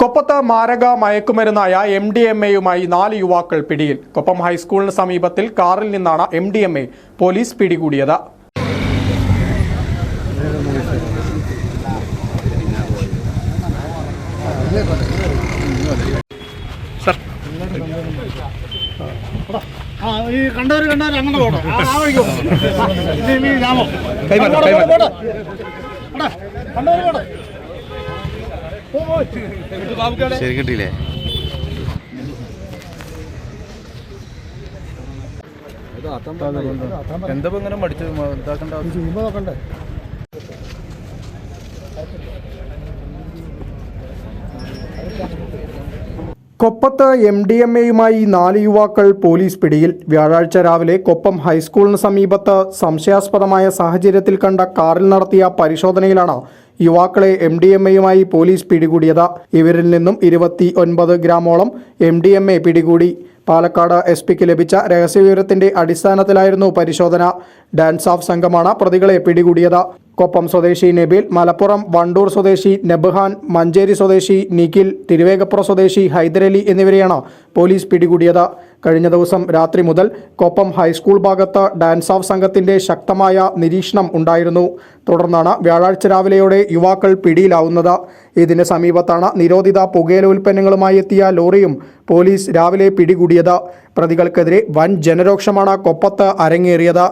കൊപ്പത്ത് മാരക മയക്കുമരുന്നായ M D M എയുമായി നാല് യുവാക്കൾ പിടിയിൽ. കൊപ്പം ഹൈസ്കൂളിന് സമീപത്തിൽ കാറിൽ നിന്നാണ് M D M A police പിടികൂടിയത്. ഈ കണ്ടവര് കണ്ടവര് അങ്ങനെ പോകണം ആ വഴിക്ക് ശരി കിട്ടിയില്ലേ? എന്താ ഇങ്ങനെ മടിച്ചു നോക്കണ്ടേ കൊപ്പത്ത് എം ഡി എം എയുമായി നാല് യുവാക്കൾ പോലീസ് പിടിയിൽ. വ്യാഴാഴ്ച രാവിലെ കൊപ്പം ഹൈസ്കൂളിന് സമീപത്ത് സംശയാസ്പദമായ സാഹചര്യത്തിൽ കണ്ട കാറിൽ നടത്തിയ പരിശോധനയിലാണ് യുവാക്കളെ എം ഡി എം എയുമായി പോലീസ് പിടികൂടിയത്. ഇവരിൽ നിന്നും ഇരുപത്തി ഒൻപത് ഗ്രാമോളം എം ഡി എം എ പിടികൂടി. പാലക്കാട് എസ് പിക്ക് ലഭിച്ച രഹസ്യവിവരത്തിന്റെ അടിസ്ഥാനത്തിലായിരുന്നു പരിശോധന. ഡാൻസ് ഓഫ് സംഘമാണ് പ്രതികളെ പിടികൂടിയത്. കൊപ്പം സ്വദേശി നബീൽ മലപ്പുറം വണ്ടൂർ സ്വദേശി നബ്ഹാൻ മഞ്ചേരി സ്വദേശി നിഖിൽ തിരുവേഗപ്പുറ സ്വദേശി ഹൈദരലി എന്നിവരെയാണ് പോലീസ് പിടികൂടിയത്. കഴിഞ്ഞ ദിവസം രാത്രി മുതൽ കൊപ്പം ഹൈസ്കൂൾ ഭാഗത്ത് ഡാൻസ് ഓഫ് സംഘത്തിന്റെ ശക്തമായ നിരീക്ഷണം ഉണ്ടായിരുന്നു. തുടർന്നാണ് വ്യാഴാഴ്ച രാവിലെയോടെ യുവാക്കൾ പിടിയിലാവുന്നത്. ഇതിന് സമീപത്താണ് നിരോധിത പുകയില ഉൽപ്പന്നങ്ങളുമായി എത്തിയ ലോറിയും പോലീസ് രാവിലെ പിടികൂടിയത്. പ്രതികൾക്കെതിരെ വൻ ജനരോക്ഷമാണ് കൊപ്പത്ത് അരങ്ങേറിയത്.